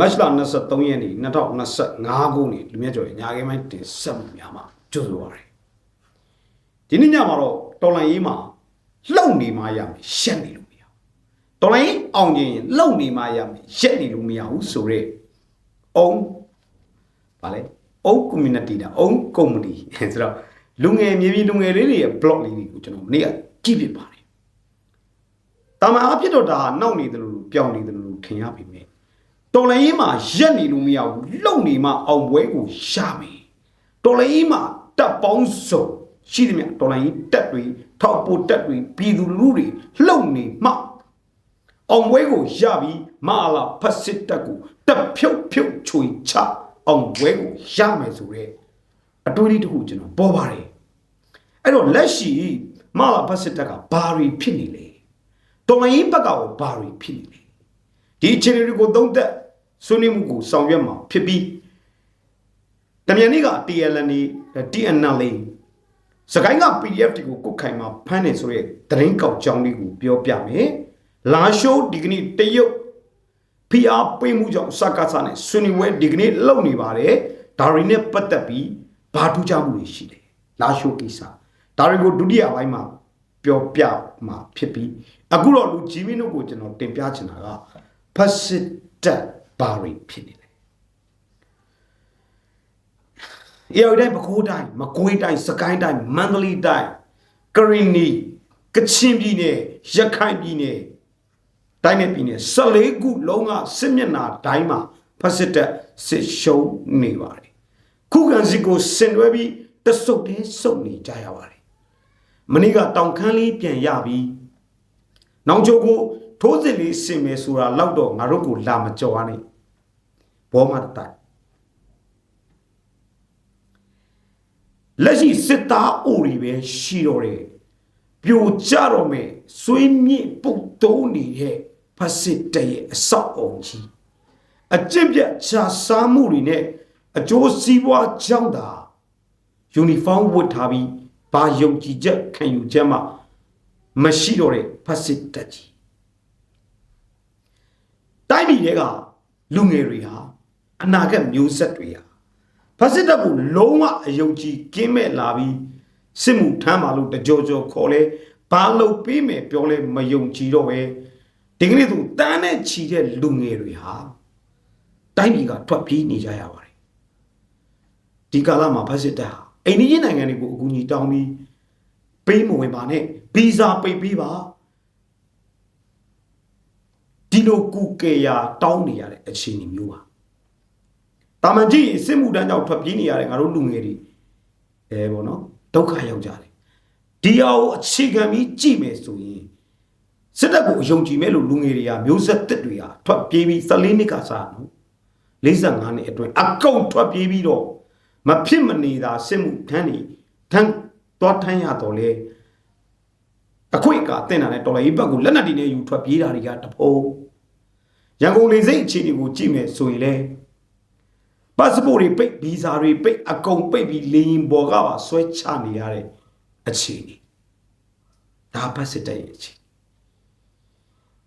မတ်လ23ရက်နေ့2025ခုနှစ်လူမြတ်ကျော်ရဲ့ညာခင်းပိုင်းတင်ဆက်မှုများမှာကြိုဆိုပါရစေဒီနေ့ညမှာတော့တော်လန်ရေးမှာလှုပ်နေမှရမယ်ရှက်နေလို့မရဘူးတော်လန်ရေးအောင်ကျင်ရင်လှုပ်နေမှရမယ်ရှက်နေလို့မရဘူးဆိုတော့အုံဗာလဲအုံ community တာအုံ community ဆိုတော့လူငယ်မြေပြည်လူငယ်လေးတွေရဲ့ blog လေးတွေကိုကျွန်တော်မနေ့ကကြည့်ပြပါတယ်တာမန်အဖြစ်တော့ဒါနောက်နေတယ်လို့ပြောင်းနေတယ်လို့ထင်ရပြီမြဲ တော်လည်းရေးမှာရက်နေလို့မရဘူးလှုပ်နေမှအောင်ပွဲကိုရမယ်တော်လည်းရေးမှာတပ်ပေါင်းစုံရှိသည်မြတော်လည်းရေးတက်တွေထောက်ပို့တက်တွေပြည်သူလူတွေလှုပ်နေမှအောင်ပွဲကိုရပြီးမာလာဖက်စစ်တက်ကိုတက်ဖြုတ်ဖြုတ်ချွေချအောင်ပွဲကိုရမယ်ဆိုရဲအတွေးလေးတစ်ခုကျွန်တော်ပေါ်ပါတယ်အဲ့တော့လက်ရှိမာလာဖက်စစ်တက်ကဘာတွေဖြစ်နေလဲတော်လိုင်းဘက်ကရောဘာတွေဖြစ်နေလဲဒီအခြေအနေတွေကိုသုံးသက် ဆွေးနွေးမှုကိုဆောင်ရွက်မှာဖြစ်ပြီးတမြန်နေ့က TLN နေ TNL လေးစကိုင်းက PDF တွေကိုကုတ်ခိုင်မှာဖမ်းနေဆိုတဲ့သတင်းကောက်ကြောင်းလေးကိုပြောပြမယ်လာရှိုးဒီကနေ့တရုတ်ဖိအားပေးမှုကြောင့်စကားစားနဲ့ဆွေးနွေးပွဲဒီကနေ့လုပ်နေပါတယ်ဒါရီနဲ့ပတ်သက်ပြီးဘာထူးခြားမှုတွေရှိတယ်လာရှိုးကိစ္စဒါတွေကိုဒုတိယပိုင်းမှာပြောပြမှာဖြစ်ပြီးအခုတော့လူကြီးမင်းတို့ကိုကျွန်တော်တင်ပြချင်တာကဖက်စစ်တက် ဘာတွေဖြစ်နေလဲအေရတိုင်းပခိုးတိုင်းမကွေးတိုင်းစကိုင်းတိုင်းမန္တလေးတိုင်းကရင်နီကချင်ပြည်နယ်ရခိုင်ပြည်နယ်တိုင်းနယ်ပြည်နယ်14ခုလုံးကစစ်မျက်နှာတိုင်းမှာဖက်စစ်တက်စစ်ရှုံးနေပါတယ်ခုခံစစ်ကိုဆင်နွှဲပြီးတဆုပ်တင်းစုပ်နေကြရပါတယ်မနေ့ကတောင်ခမ်းလေးပြန်ရပြီးနောင်ချိုကို ထိုးစစ်လေးဆင်မယ်ဆိုတာလောက်တော့ငါတို့ကိုလာမကြော်ရနဲ့ဘောမတတိုင်လက်ရှိစစ်သားအိုတွေပဲရှိတော့တယ်ပြိုကျတော့မယ်ဆွေးမြင့်ပုတ်တုံးနေတဲ့ဖက်စစ်တရဲ့အဆောက်အုံကြီးအကျင့်ပြတ်ခြားစားမှုတွေနဲ့အကျိုးစီးပွားကြောင့်တာယူနီဖောင်းဝတ်ထားပြီးဘာယုံကြည်ချက်ခံယူချက်မှမရှိတော့တဲ့ဖက်စစ်တက်ကြီး တိုင်းပြည်တွေကလူငယ်တွေဟာအနာဂတ်မျိုးဆက်တွေဟာဖက်စစ်တပ်ကိုလုံးဝအယုံကြည်ကင်းမဲ့လာပြီးစစ်မှုထမ်းပါလို့တကြောကြောခေါ်လဲဘာလို့ပေးမယ်ပြောလဲမယုံကြည်တော့ပဲဒီကနေ့သူတန်းနဲ့ချီတဲ့လူငယ်တွေဟာတိုင်းပြည်ကထွက်ပြေးနေကြရပါတယ်ဒီကာလမှာဖက်စစ်တပ်ဟာအိန္ဒိယနိုင်ငံတွေကိုအကူအညီတောင်းပြီးပေးမဝင်ပါနဲ့ဗီဇာပိတ်ပေးပါ ဒီလိုကူကေယာတောင်းနေရတဲ့အခြေအနေမျိုးပါတာမန်ကြီးစစ်မှုတန်းကြောင့်ထွက်ပြေးနေရတဲ့ငါတို့လူငယ်တွေအဲပေါ့နော်ဒုက္ခရောက်ကြတယ်ဒီအအောင်အခြေခံပြီးကြည့်မယ်ဆိုရင်စစ်တပ်ကိုအယုံကြည်မဲ့လို့လူငယ်တွေကမျိုးဆက်တစ်တွေကထွက်ပြေးပြီး14နှစ်ကစားနော်45နှစ်အတွင်းအကုန်ထွက်ပြေးပြီးတော့မဖြစ်မနေတာစစ်မှုထမ်းနေထမ်းသွားထမ်းရတော့လေအခွင့်ကတင်တာနဲ့တော်လိုင်းဘက်ကိုလက်နက်တီနဲ့ယူထွက်ပြေးတာတွေကတဖုံ ရန်ကုန်လေစိတ်အခြေအနေကိုကြည့်မယ်ဆိုရင်လေပတ်စပို့တွေပိတ်ဗီဇာတွေပိတ်အကုန်ပိတ်ပြီးလေရင်ပေါ်ကပါဆွဲချနေရတဲ့အခြေအနေဒါပတ်စစ်တဲ့အခြေ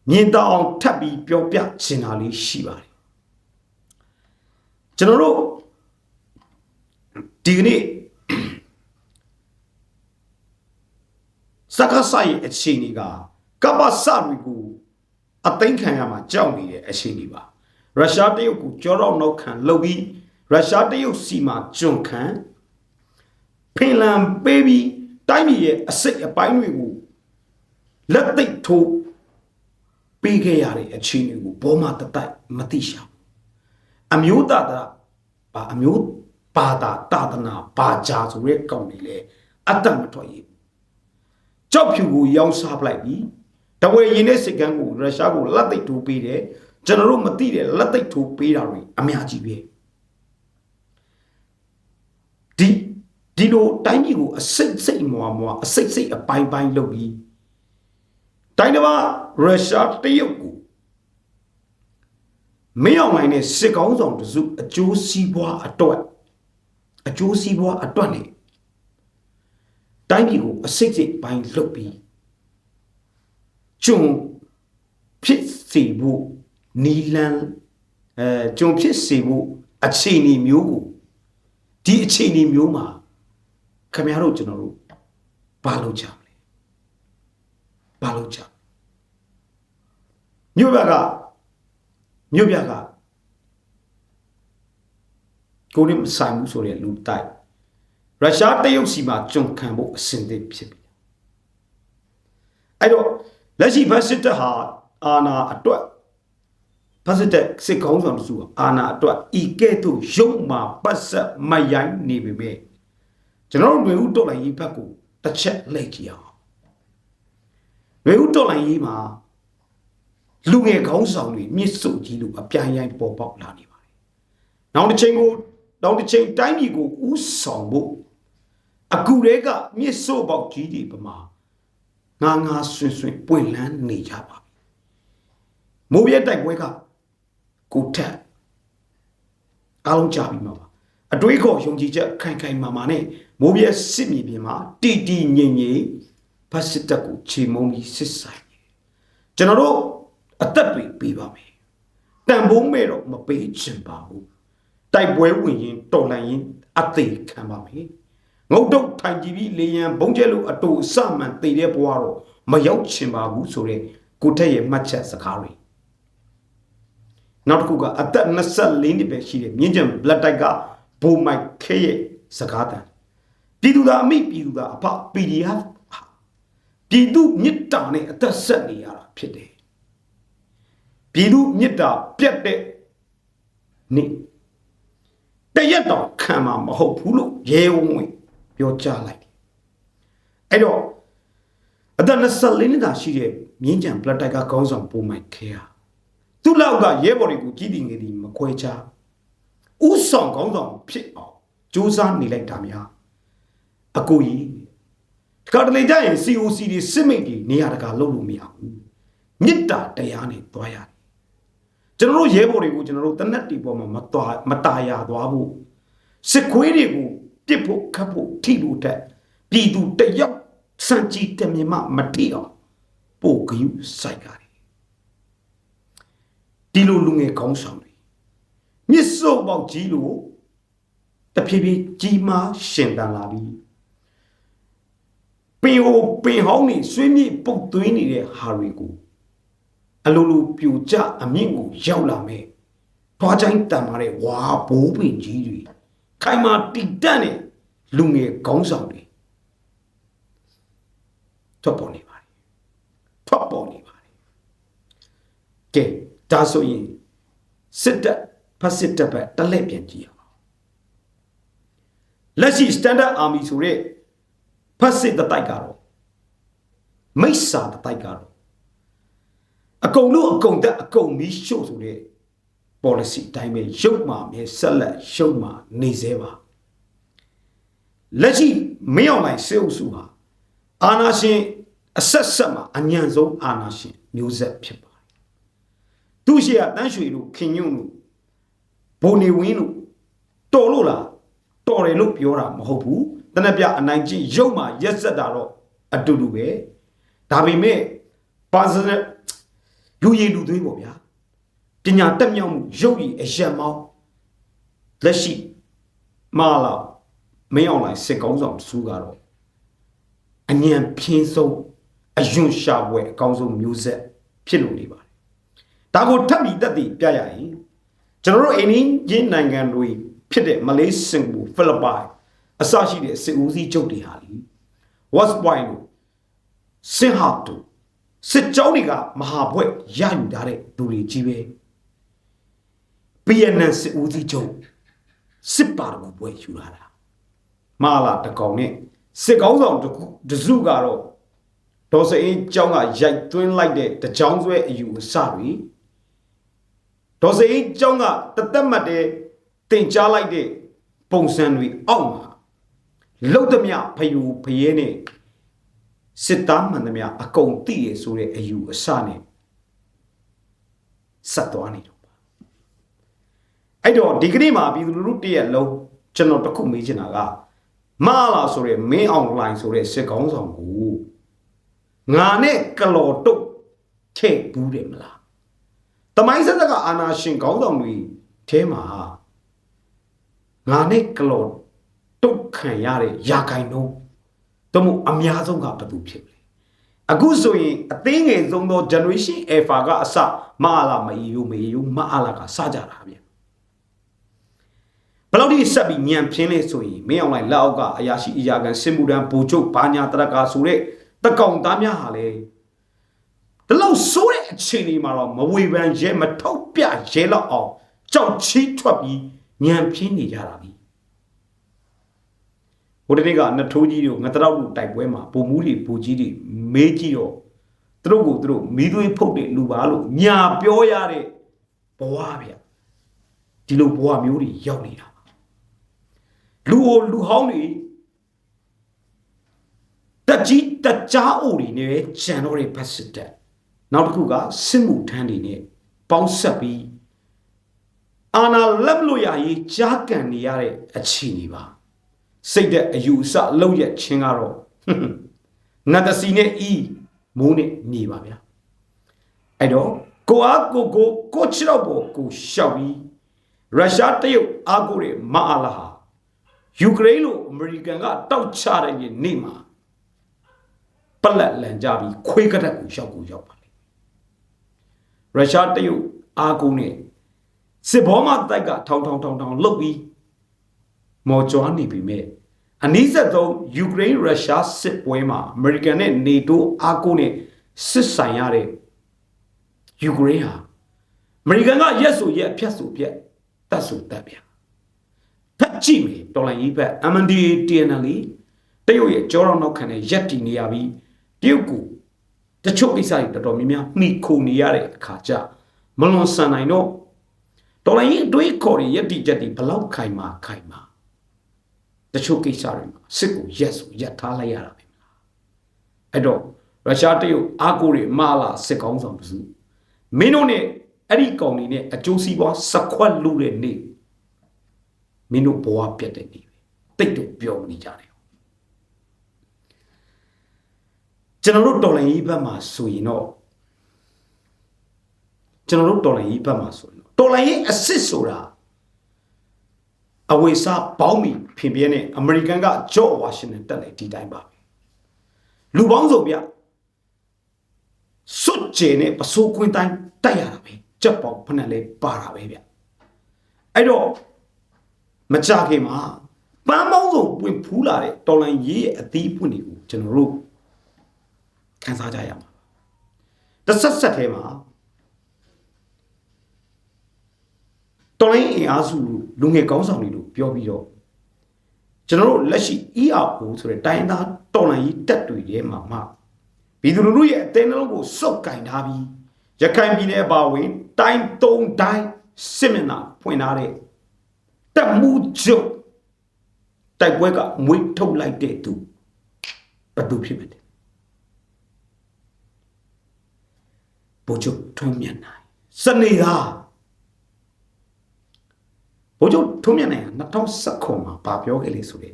မြင်တော့အောင်ထပ်ပြီးပြောပြချင်တာလေးရှိပါတယ်ကျွန်တော်တို့ဒီကနေ့စကားဆိုင်အခြေအနေကကပ္ပစတွေကို အသိမ်းခံရမှာကြောက်နေတဲ့အခြေအနေပါရုရှားတရုတ်ကိုကြောတော့နောက်ခံလှုပ်ပြီးရုရှားတရုတ်စီမှာကျွံခံဖင်လန်ပေးပြီးတိုင်းပြည်ရဲ့အစိတ်အပိုင်းတွေကိုလက်သိပ်ထိုးပေးခဲ့ရတဲ့အခြေအနေကိုဘောမတတိုက်မသိရှာဘူးအမျိုးသားတာဘာအမျိုးဘာသာတာသနာဘာကြာဆိုရဲကောင်းနေလေအတ္တမထွက်ရဘူးကြောက်ဖြူကိုရောင်းစားပလိုက်ပြီ တဝဲရင်တဲ့စစ်ကမ်းကိုရုရှားကိုလက်သိပ်ထိုးပေးတယ်ကျွန်တော်တို့မသိတဲ့လက်သိပ်ထိုးပေးတာတွေအများကြီးပဲဒီဒီလိုတိုင်းပြည်ကိုအစိတ်စိတ်မွာမွာအစိတ်စိတ်အပိုင်းပိုင်းလုပ်ပြီးတိုင်းတစ်ပါးရုရှားတရုတ်ကိုမင်းအောင်နိုင်တဲ့စစ်ကောင်းဆောင်တစုအကျိုးစီးပွားအတွက်အကျိုးစီးပွားအတွက်နေတိုင်းပြည်ကိုအစိတ်စိတ်ပိုင်းလုပ်ပြီး ကျုံဖြစ်စီဖို့နီလန်းအဲကြုံဖြစ်စေဖို့အခြေအနေမျိုးကိုဒီအခြေအနေမျိုးမှာခင်ဗျားတို့ကျွန်တော်တို့ဘာလုပ်ကြမလဲဘာလုပ်ကြမြို့ပြကမြို့ပြကကိုနေမဆိုင်ဘူးဆိုတဲ့လူတိုက်ရုရှားတရုတ်စီမှာကြုံခံဖို့အဆင်သင့်ဖြစ်ပြီအဲ့တော့ လက်ရှိဘတ်စစ်တပ်ဟာအာနာအတွက်ဘတ်စစ်တပ်စစ်ကောင်းဆောင်စုအာနာအတွက်ဤကဲ့သို့ရုပ်မှာပတ်ဆက်မရိုင်းနေပေမဲ့ကျွန်တော်တို့ຫນွေဦးတော်လိုင်းရေးဘက်ကိုတစ်ချက်လှည့်ကြည့်အောင်ຫນွေဦးတော်လိုင်းရေးမှာလူငယ်ခေါင်းဆောင်တွေမြစ်စုပ်ကြီးလို့အပြိုင်ရိုင်းပေါ်ပေါက်လာနေပါတယ်။နောက်တစ်ချိန်ကိုနောက်တစ်ချိန်တိုင်းပြည်ကိုဥဆောင်ဖို့အခုတည်းကမြစ်စုပ်ပေါက်ကြီးတွေပမာ ငါငါဆွင်ဆွင်ပွင့်လန်းနေကြပါပြီ။မိုးပြဲတိုက်ပွဲကကိုထက်အားလုံးကြပြီမှာပါ။အတွေးခေါ်ယုံကြည်ချက်ခိုင်ခိုင်မာမာနဲ့မိုးပြဲစစ်မြေပြင်မှာတီတီငြိမ်ငြိမ်ဖတ်စစ်တပ်ကိုခြေမုံပြီးစစ်ဆိုင်ကျွန်တော်တို့အသက်တွေပေးပါမယ်တန်ဖိုးမဲ့တော့မပေးချင်ပါဘူးတိုက်ပွဲဝင်ရင်တော်လှန်ရင်အသေးခံပါမယ် ငုတ်တုတ်ထိုင်ကြည့်ပြီးလေရန်ဘုံကျဲလို့အတူအစမှန်တည်တဲ့ဘဝတော့မရောက်ချင်ပါဘူးဆိုတဲ့ကိုထက်ရဲ့မှတ်ချက်စကားတွေနောက်တစ်ခုကအသက်24နှစ်ပဲရှိတဲ့မြင့်ကျန် blood type ကဘိုမိုက်ခဲရဲ့စကားတန်ပြည်သူသားအမိပြည်သူသားအဖ PDF ပြည်သူမြစ်တာနဲ့အသက်ဆက်နေရတာဖြစ်တယ်ပြည်သူမြစ်တာပြတ်တဲ့နေ့တရက်တော့ခံမှာမဟုတ်ဘူးလို့ရဲဝံ့ဝင် ပြောကြားလိုက်တယ်အဲ့တော့အသက်24နှစ်သာရှိတဲ့မြင်းကြံပလက်တိုက်ကခေါင်းဆောင်ပုံမိုက်ခဲဟာသူ့လောက်ကရဲဘော်တွေကိုကြီးတည်ငယ်တည်မခွဲခြားဥဆောင်ခေါင်းဆောင်ဖြစ်အောင်စူးစမ်းနေလိုက်တာများအကူကြီးတခါတလေကြရင် COC တွေစစ်မိတ်တွေနေရာတကာလုပ်လို့မရဘူးမေတ္တာတရားနဲ့တွားရတယ်ကျွန်တော်တို့ရဲဘော်တွေကိုကျွန်တော်တို့တနက်တီပေါ်မှာမတွားမตายာသွားဖို့စစ်ခွေးတွေကို ပြစ်ဖို့ခတ်ဖို့ထိဖို့တက်ပြည်သူတယောက်စံကြည်တမြင်မှမထိအောင်ပို့ကယူစိုက်ရတယ်ဒီလိုလူငယ်ကောင်းဆောင်တွေမြစ်စုပ်ပေါက်ကြီးလို့တဖြည်းဖြည်းကြီးမားရှင်တန်လာပြီးပင်ဟိုပင်ဟောင်းနေဆွေးမြေ့ပုတ်သွင်းနေတဲ့ဟာတွေကိုအလိုလိုပြူကြအမြင့်ကိုရောက်လာမယ်။ထွားချိုင်းတန်မာတဲ့ဝါဘိုးပင်ကြီးတွေ ခိုင်မာတိတက်တဲ့လူငယ်ခေါင်းဆောင်တွေထွက်ပေါ်နေပါတယ်။ထွက်ပေါ်နေပါတယ်။ကဲဒါဆိုရင်စစ်တပ်ဖက်စစ်တပ်ပဲတလက်ပြန်ကြည့်အောင်။လက်ရှိ standard army ဆိုတဲ့ဖက်စစ်တပ်ကတော့မိစ္ဆာတပ်ကတော့အကုန်လို့အကုန်တက်အကုန်မီးရှို့ဆိုတဲ့ policy အတိုင်းပဲရုပ်မှာမြေဆက်လက်ရုပ်မှာနေသေးပါလက်ရှိမင်းအောင်လိုက်စေအုပ်စုဟာအာနာရှင်အဆက်ဆက်မှာအညံဆုံးအာနာရှင်မျိုးဆက်ဖြစ်ပါတယ်သူရှိကတန်းရွှေတို့ခင်ညွန့်တို့ဘုံနေဝင်းတို့တော်လို့လားတော်တယ်လို့ပြောတာမဟုတ်ဘူးတနက်ပြအနိုင်ကျင့်ရုပ်မှာရက်ဆက်တာတော့အတူတူပဲဒါပေမဲ့ personal လူရည်လူသွေးပေါ့ဗျာ ပညာတက်မြောက်မှုရုပ်ရည်အယက်မောင်းလက်ရှိမာလာမင်းအောင်လိုက်စစ်ကောင်းဆောင်စုကတော့အညံပြင်းဆုံးအယွန့်ရှာပွဲအကောင်းဆုံးမျိုးဆက်ဖြစ်လို့နေပါတယ်ဒါကိုထပ်ပြီးတက်တည်ပြရရင်ကျွန်တော်တို့အိန္ဒိယနိုင်ငံတွေဖြစ်တဲ့မလေးစင်ကာပူဖိလစ်ပိုင်အစရှိတဲ့စစ်ဦးစီးချုပ်တွေဟာလी West Point တို့စင်ဟာတို့စစ်ကြောင်းတွေကမဟာဘွဲ့ရယူထားတဲ့လူတွေကြီးပဲ PNN စစ်ဦးစီးချုပ်စစ်ပါတော်ဘွဲ့ယူလာတာမာလာတကောင်နဲ့စစ်ကောင်းဆောင်တစုကတော့ဒေါ်စအင်းကျောင်းကရိုက်သွင်းလိုက်တဲ့တကြောင်းဆွဲအယူအဆတွေဒေါ်စအင်းကျောင်းကတသက်မှတ်တဲ့တင်ကြားလိုက်တဲ့ပုံစံတွေအောက်မှာလုတ်သမျှဖယူဖရဲနဲ့စစ်သားမှန်သမျှအကုန်သိရဆိုတဲ့အယူအဆနဲ့ဆက်သွားနေတော့ပါ အဲ့တော့ဒီကနေ့မှာပြည်သူလူထုတရက်လုံးကျွန်တော်တခုမေးချင်တာကမလာဆိုတဲ့မင်းအောင်လိုင်းဆိုတဲ့စစ်ကောင်းဆောင်ကိုငါနဲ့ကလော်တုတ်ထည့်ဘူးတယ်မလားတမိုင်းဆက်ဆက်ကအာနာရှင်ခေါင်းဆောင်တွေအဲမှာငါနဲ့ကလော်တုတ်ခံရတဲ့ယာကိုင်နှုံးတို့မို့အများဆုံးကဘယ်သူဖြစ်လဲအခုဆိုရင်အသေးငယ်ဆုံးသော generation alpha ကအစမအားလာမအီယိုမအီယိုမအားလာကစကြတာဗျဘယ် လောက်ထိဆက်ပြီးညံပြင်းလဲဆိုရင်မင်းအောင်လိုက်လက်အောက်ကအရာရှိအရာခံစစ်မှုတန်းဘူချုပ်ဘာညာတရကာဆိုတဲ့တကောင်သားများဟာလေဒီလောက်ဆိုးတဲ့အခြေအနေမှာတော့မဝေဖန်ရဲမထုတ်ပြရဲလောက်အောင်ကြောက်ချီးထွက်ပြီးညံပြင်းနေကြတာပြီဟိုတနေ့ကနှစ်ထိုးကြီးတို့ငတရောက်လူတိုက်ပွဲမှာပုံမူးတွေပူကြီးတွေမေးကြည့်တော့သူတို့ကိုသူတို့မီးသွေးဖုတ်တဲ့လူပါလို့ညာပြောရတဲ့ဘဝဗျဒီလိုဘဝမျိုးတွေရောက်နေတာပါ လူကိုလူဟောင်းတွေတက်ကြီးတက်ကြားအိုတွေနဲ့ဂျန်တော့တဲ့ဘတ်စစ်တက်နောက်တစ်ခုကစစ်မှုထမ်းတွေနဲ့ပေါင်းဆက်ပြီးအာနာလက်လို့ရရေးကြားကန်နေရတဲ့အခြေအနေပါစိတ်တဲ့အယူအဆလောက်ရက်ချင်းကတော့ငတ်တစီနဲ့ဤမိုးနဲ့နေပါဗျာအဲ့တော့ကိုအားကိုကိုကိုချတော့ပေါ်ကိုရှောက်ပြီးရုရှားတရုတ်အားကိုရဲ့မအားလာဟာ ယူကရိန်းလိုအမေရိကန်ကတောက်ချတဲ့နေ့မှာပလက်လန်ကြပြီးခွေးကတက်ကိုရောက်ကိုရောက်ပါလိမ့်ရုရှားတရုတ်အားကိုနဲ့စစ်ဘောမတိုက်ကထောင်ထောင်ထောင်ထောင်လုတ်ပြီးမော်ကြွားနေပြီမဲ့အနည်းဆက်ဆုံးယူကရိန်းရုရှားစစ်ပွဲမှာအမေရိကန်နဲ့နေတိုးအားကိုနဲ့စစ်ဆိုင်ရတဲ့ယူကရိန်းဟာအမေရိကန်ကရက်ဆိုရက်ဖြတ်ဆိုဖြတ်တတ်ဆိုတတ်ဗျာ ဖက်ကြည့်မယ်တော်လိုင်းကြီးဘက် MNDAA TNL တရုတ်ရဲ့ကြောတော့နောက်ခံတဲ့ရက်တီနေရပြီးတရုတ်ကိုတချို့ကိစ္စတွေတော်တော်များများမှီခိုနေရတဲ့အခါကျမလွန်ဆန်နိုင်တော့တော်လိုင်းကြီးအတွေးခေါ်တဲ့ရက်တီချက်တွေဘလောက်ခိုင်မာခိုင်မာတချို့ကိစ္စတွေမှာစစ်ကိုရက်ဆိုရက်ထားလိုက်ရတာပဲမလားအဲ့တော့ရုရှားတရုတ်အားကိုးတွေမာလာစစ်ကောင်းဆောင်စုမင်းတို့နဲ့အဲ့ဒီကောင်တွေနဲ့အကျိုးစီးပွားစခွက်လူတဲ့နေ့ မင်းတို့ဘဝပြတ်တဲ့နေ့ပဲတိတ်တော့ပြောနေကြတယ်ကျွန်တော်တို့တော်လိုင်းကြီးဘက်မှာဆိုရင်တော့ကျွန်တော်တို့တော်လိုင်းကြီးဘက်မှာဆိုရင်တော့တော်လိုင်းကြီးအစ်စ်ဆိုတာအဝေစားပေါင်းမီဖင်ပြဲနဲ့အမေရိကန်ကဂျော့ဝါရှင်တန်တက်လေဒီတိုင်းပါပဲလူပေါင်းစုံပြစွတ်ကျဲနဲ့ပစိုးခွင်းတိုင်းတိုက်ရတာပဲကြက်ပေါင်းဖက်နဲ့လဲပါတာပဲဗျအဲ့တော့ မကြခင်မှာပန်းပေါင်းစုံပွင့်ဖူးလာတဲ့တော်လန်ရေးရဲ့အသီးပွင့်တွေကိုကျွန်တော်တို့ခန်းစားကြရမှာတစ်ဆက်ဆက်ထဲမှာတော်လိုင်းအင်အားစုလူငယ်ကောင်းဆောင်တွေလို့ပြောပြီးတော့ကျွန်တော်တို့လက်ရှိ ERO ဆိုတဲ့တိုင်းသားတော်လိုင်းကြီးတက်တွေထဲမှာမှပြည်သူလူထုရဲ့အသေးနှလုံးကိုစုပ်ကင်ထားပြီးရခိုင်ပြည်နယ်အပါအဝင်တိုင်းသုံးတိုင်းစစ်မျက်နှာဖွင့်ထားတဲ့ တက်မှုချုပ်တိုက်ပွဲကမွေးထုတ်လိုက်တဲ့သူဘယ်သူဖြစ်မလဲဘိုးချုပ်ထုံးမြတ်နိုင်စနေသားဘိုးချုပ်ထုံးမြတ်နိုင်က2019မှာဗာပြောခဲ့လေဆိုတဲ့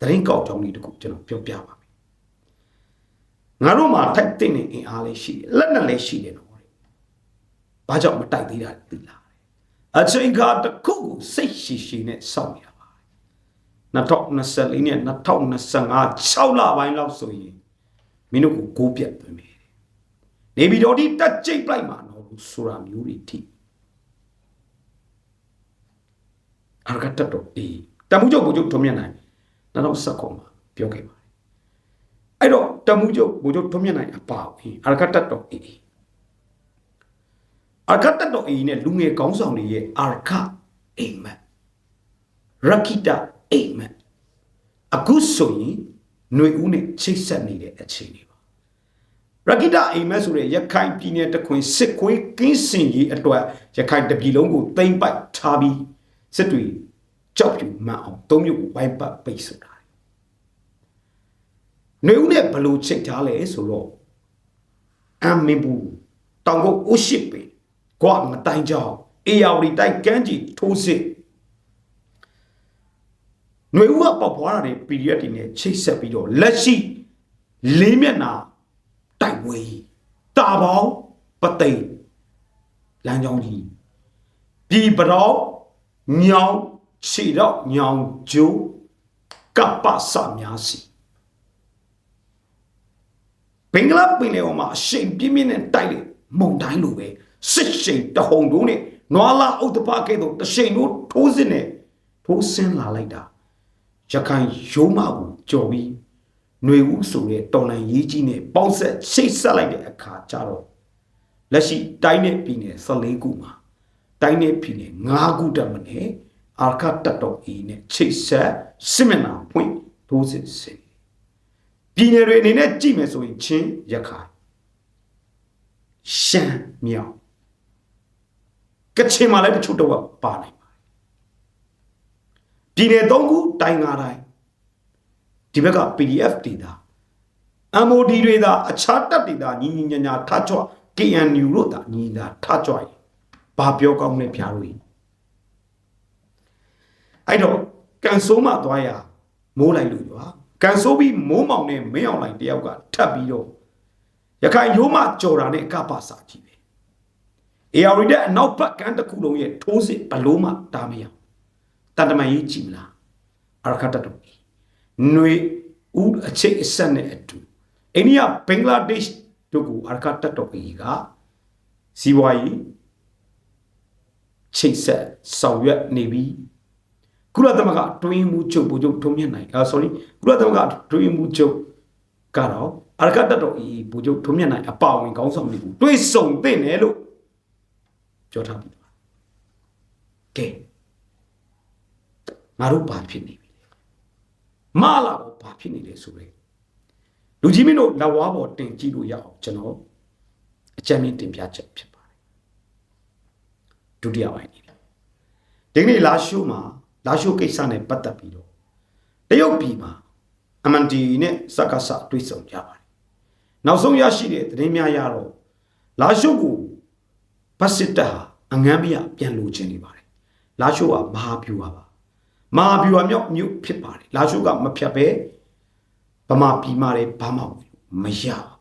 သတင်းကောက်ကြောင်းလေးတခုကျွန်တော်ပြောပြပါမယ်ငါတို့မှာထိုက်တဲ့အင်အားလေးရှိတယ်လက်နဲ့လည်းရှိတယ်တော့ဘာကြောင့်မတိုက်သေးတာသိလား အချိန်ခါတစ်ခုကိုစိတ်ရှိရှိနဲ့စောင့်ရပါ2024နဲ့2025 6လပိုင်းလောက်ဆိုရင်မင်းတို့ကိုကိုးပြတ်သွင်းမယ်နေပြည်တော်ဒီတက်ကြိတ်ပလိုက်မှာတော့ဆိုတာမျိုးတွေထိအရကတတော်အေးတမှုချုပ်ဘုချုပ်ထုံးမြတ်နိုင်2019မှာပြောခဲ့ပါတယ်အဲ့တော့တမှုချုပ်ဘုချုပ်ထုံးမြတ်နိုင်အပါဝင်အရကတတော်အေး အာခတ်တတော်အေးနဲ့လူငယ်ကောင်းဆောင်တွေရဲ့အာခအိမ်မက်ရခိတအိမ်မက်အခုဆိုရင်ຫນွေဦးနဲ့ချိတ်ဆက်နေတဲ့အခြေအနေပါရခိတအိမ်မက်ဆိုတဲ့ရခိုင်ပြည်နယ်တခွင်စစ်ခွေးကင်းစင်ကြီးအတွက်ရခိုင်တပြည်လုံးကိုတိမ့်ပိုက်ထားပြီးစစ်တွေကြောက်ပြူမှန်အောင်သုံးမျိုးကိုဝိုင်းပတ်ပိတ်ဆိုတာຫນွေဦးနဲ့ဘလို့ချိတ်ထားလဲဆိုတော့အမင်ဘူးတောင်ကုတ်ဥရှိပေ ကွာမတိုင်ကြောင်အေယာဝတီတိုက်ကန်းကြီးထိုးစစ်ຫນွေဦးကပေါက်ဖွားတာတွေ period တွေနဲ့ချိတ်ဆက်ပြီးတော့လက်ရှိလေးမျက်နာတိုက်ပွဲတာပေါင်းပသိမ်လမ်းကြောင်းကြီးပြည်ပတော့ညောင်ခြေတော့ညောင်ကျိုးကပ္ပစများစီဘင်္ဂလားပင်လယ်ပေါ်မှာအရှိန်ပြင်းပြင်းနဲ့တိုက်လေမုန်တိုင်းလိုပဲ စစ်ရှိန်တဟုန်တို့နဲ့နွားလာဥဒ္ဒပကဲ့သို့တရှိန်တို့ထိုးစစ်နဲ့ထိုးဆင်းလာလိုက်တာရခိုင်ရုံးမကိုကြော်ပြီးຫນွေဦးဆိုတဲ့တော်လန်ရေးကြီးနဲ့ပေါင်းဆက်ချိတ်ဆက်လိုက်တဲ့အခါကျတော့လက်ရှိတိုင်းနဲ့ပြည်နယ်14ခုမှာတိုင်းနဲ့ပြည်နယ်5ခုတက်မနဲ့အာခတ်တက်တော်အီနဲ့ချိတ်ဆက်စစ်မျက်နှာဖွင့်ထိုးစစ်ဆင်ပြည်နယ်တွေအနေနဲ့ကြည့်မယ်ဆိုရင်ချင်းရခိုင်ရှမ်းမြောက် ကချင်မှာလည်းတချို့တော့ပါနိုင်ပါတယ်ပြည်နယ်၃ခုတိုင်း၅တိုင်းဒီဘက်က PDF ဒေတာ MOD တွေသာအခြားတက်ဒေတာညီညီညာညာထကြွ KNU တို့သာညီညာထကြွရင်ဘာပြောကောင်းလဲဖျားလို့အဲ့တော့ကန်ဆိုးမှသွားရမိုးလိုက်လို့ရွာကန်ဆိုးပြီးမိုးမောင်နဲ့မင်းအောင်လိုက်တယောက်ကထပ်ပြီးတော့ရခိုင်ရိုးမကြော်တာနဲ့ကပ္ပစာကြီးပဲ AR တဲ့အနောက်ဘက်ကန်းတစ်ခုလုံးရဲ့ထိုးစစ်ဘလို့မှတားမရတန်တမန်ကြီးကြည်မလားအရခတ်တတော်ຫນွေဦးအချိတ်အဆက်နဲ့အတူအိန္ဒိယဘင်္ဂလားဒေ့ရှ်တို့ကိုအရခတ်တတော်ကြီးကစီးပွားရေးချိတ်ဆက်ဆောင်ရွက်နေပြီးကုလသမဂ္ဂတွင်းမှုချုပ်ပို့ချုပ်ထုံးမြင့်နိုင်အာ sorry ကုလသမဂ္ဂတွင်းမှုချုပ်ကတော့အရခတ်တတော်ကြီးပို့ချုပ်ထုံးမြင့်နိုင်အပါဝင်ခေါင်းဆောင်တွေကိုတွေးဆုံတဲ့နယ်လို့ ပြောထားပြီးပါကဲငါတို့ဘာဖြစ်နေပြီလဲမလာတော့ဘာဖြစ်နေလဲဆိုရဲလူကြီးမင်းတို့လက်ဝါးပေါ်တင်ကြည့်လို့ရအောင်ကျွန်တော်အကြံဉာဏ်တင်ပြချက်ဖြစ်ပါတယ်ဒုတိယပိုင်းနေလားဒီနေ့လာရှိုးမှာလာရှိုးကိစ္စနဲ့ပတ်သက်ပြီးတော့တရုတ်ပြည်မှာအမန်တီနဲ့စက္ကစတွေ့ဆုံကြပါတယ်နောက်ဆုံးရရှိတဲ့သတင်းများရတော့လာရှိုးကို ဘတ်စစ်တပ်ဟာအငန်းပြပြန်လိုချင်နေပါတယ်လာရှိုးကမဟာဗျူဟာပါမဟာဗျူဟာမြောက်မြို့ဖြစ်ပါတယ်လာရှိုးကမဖြတ်ပဲဗမာပြည်မှာလည်းဘာမှမရပါ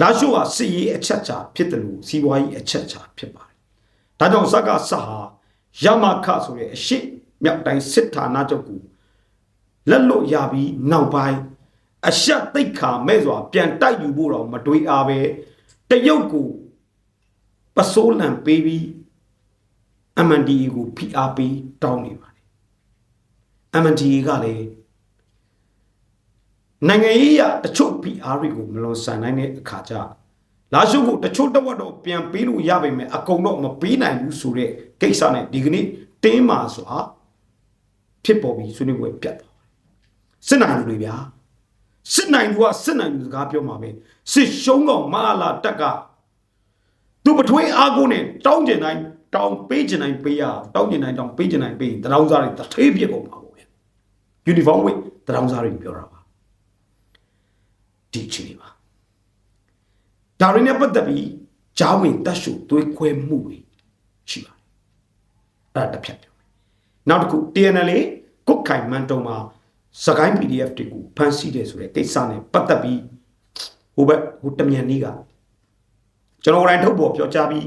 လာရှိုးကစစ်ရေးအချက်ချာဖြစ်တယ်လို့စီးပွားရေးအချက်ချာဖြစ်ပါတယ်ဒါကြောင့်စက္ကစဟာရမခဆိုတဲ့အရှိမြောက်တိုင်းစစ်ဌာနချုပ်ကိုလက်လွတ်ရပြီးနောက်ပိုင်းအရှက်သိတ်ခါမဲ့စွာပြန်တိုက်ယူဖို့တော့မတွေးအားပဲတရုတ်ကို ပစိုးလံပေးပြီး MNDA ကိုဖိအားပေးတောင်းနေပါတယ် MNDA ကလည်းနိုင်ငံရေးရတချို့ PR တွေကိုမလွန်ဆန်နိုင်တဲ့အခါကျလာရှုပ်ကိုတချို့တဝက်တော့ပြန်ပေးလို့ရပါမယ်အကုန်တော့မပေးနိုင်ဘူးဆိုတဲ့ကိစ္စနဲ့ဒီကနေ့တင်းမာစွာဖြစ်ပေါ်ပြီးဆွေးနွေးပွဲပြတ်သွားတယ်စစ်နိုင်လူတွေဗျာစစ်နိုင်လူကစစ်နိုင်လူစကားပြောမှာပဲစစ်ရှုံးကောင်မလာတက်က သူပထွေးအားကိုနဲ့တောင်းကျင်တိုင်းတောင်းပေးကျင်တိုင်းပေးရတောင်းကျင်တိုင်းတောင်းပေးကျင်တိုင်းပေးတရောင်းစားတွေတထေးပြစ်ကုန်ပါဘူးဗျယူနီဖောင်းဝတ်တရောင်းစားတွေပြောတာပါဒီချီပါဒါရင်းနဲ့ပတ်သက်ပြီးဂျာဝင်တက်ရှုသွေးခွဲမှုတွေရှိပါတယ်အဲ့ဒါတစ်ဖြတ်ပြောမယ်နောက်တစ်ခု TNL ကုတ်ခိုင်မန်တုံမှာစကိုင်း PDF တွေကိုဖမ်းဆီးတယ်ဆိုတဲ့ကိစ္စနဲ့ပတ်သက်ပြီးဟိုဘက်ဟိုတမြန်နေ့က ကျွန်တော်တိုင်းထုတ်ပေါ်ပြောကြားပြီး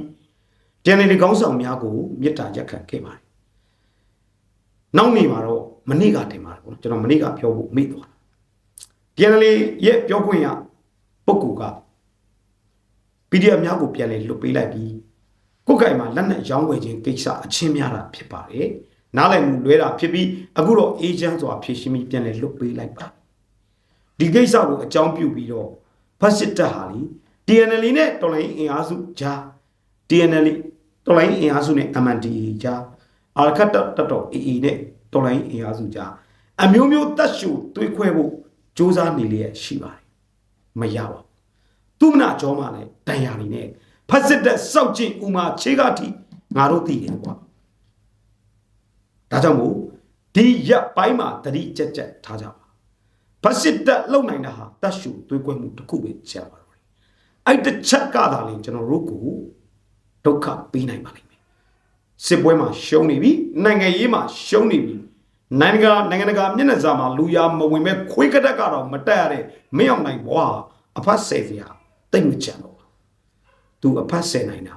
TNL ကောင်းဆောင်များကိုမြစ်တာရက်ခံခဲ့ပါတယ်နောက်နေ့မှာတော့မနေ့ကတင်ပါတယ်ပေါ့ကျွန်တော်မနေ့ကပြောဖို့မေ့သွားတာ TNL ရဲ့ပြောခွင့်ရပုဂ္ဂိုလ်က PDF များကိုပြန်လည်လွတ်ပေးလိုက်ပြီးကိုယ်ကင်မှာလက်နက်ရောင်းဝယ်ခြင်းကိစ္စအချင်းများတာဖြစ်ပါတယ်။နားလည်မှုလွဲတာဖြစ်ပြီးအခုတော့အေဂျင့်စွာဖြည့်ရှင်းပြီးပြန်လည်လွတ်ပေးလိုက်ပါဒီကိစ္စကိုအကြောင်းပြုပြီးတော့ဖတ်စစ်တပ်ဟာလီ TNL နဲ့တော်လိုင်းအင်အားစုဂျာ TNL တော်လိုင်းအင်အားစုနဲ့ MNDA ဂျာအာခတ်တတော် AA နဲ့တော်လိုင်းအင်အားစုဂျာအမျိုးမျိုးတက်ရှူတွေးခွဲဖို့စ조사နေလျက်ရှိပါတယ်။မရပါဘူး။သူမနာကြောမှလည်းတန်ရာနေနဲ့ဖက်စစ်တဲ့စောက်ကျင်ဥမာခြေကတိငါတို့သိတယ်ကွာဒါကြောင့်မို့ဒီရက်ပိုင်းမှာတတိကြက်ကြက်ထားကြပါဖက်စစ်တက်လုံနိုင်တာဟာတတ်ရှူသွေးကွက်မှုတစ်ခုပဲကြာပါတော့ အဲ့တစ်ချက်ကသာလေကျွန်တော်တို့ကိုဒုက္ခပေးနိုင်ပါလိမ့်မယ်စစ်ပွဲမှာရှုံးနေပြီနိုင်ငံရေးမှာရှုံးနေပြီနိုင်ငံနိုင်ငံတကာမျက်နှာစာမှာလူရမဝင်မဲ့ခွေးကတက်ကတော့မတက်ရတဲ့မင်းအောင်နိုင်ဘွားအဖတ်ဆယ်စရာတိတ်မချမ်းတော့သူသူအဖတ်ဆယ်နိုင်တာ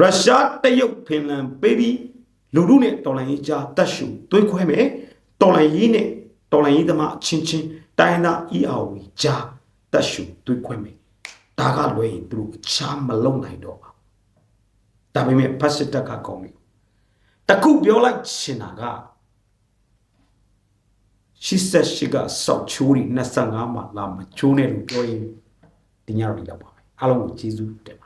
ရုရှားတရုတ်ဖင်လန်ပေးပြီးလူလူနဲ့တော်လိုင်းရေးကြားတက်ရှူသွေးခွဲမယ်တော်လိုင်းရေးနဲ့တော်လိုင်းရေးသမားအချင်းချင်းတိုင်းသား ERW ကြားတက်ရှူသွေးခွဲမယ် ဒါကလွယ်ရင်သူတို့အချားမလုံနိုင်တော့ပါဒါပေမဲ့ဖတ်စစ်တက်ကကောင်းပြီတခုပြောလိုက်ချင်တာက88ကစောက်ချိုးတွေ25မှာလာမချိုးနဲ့လို့ပြောရင်ဒီညတော့ရောက်ပါမယ်အားလုံးကိုကျေးဇူးတင်ပါ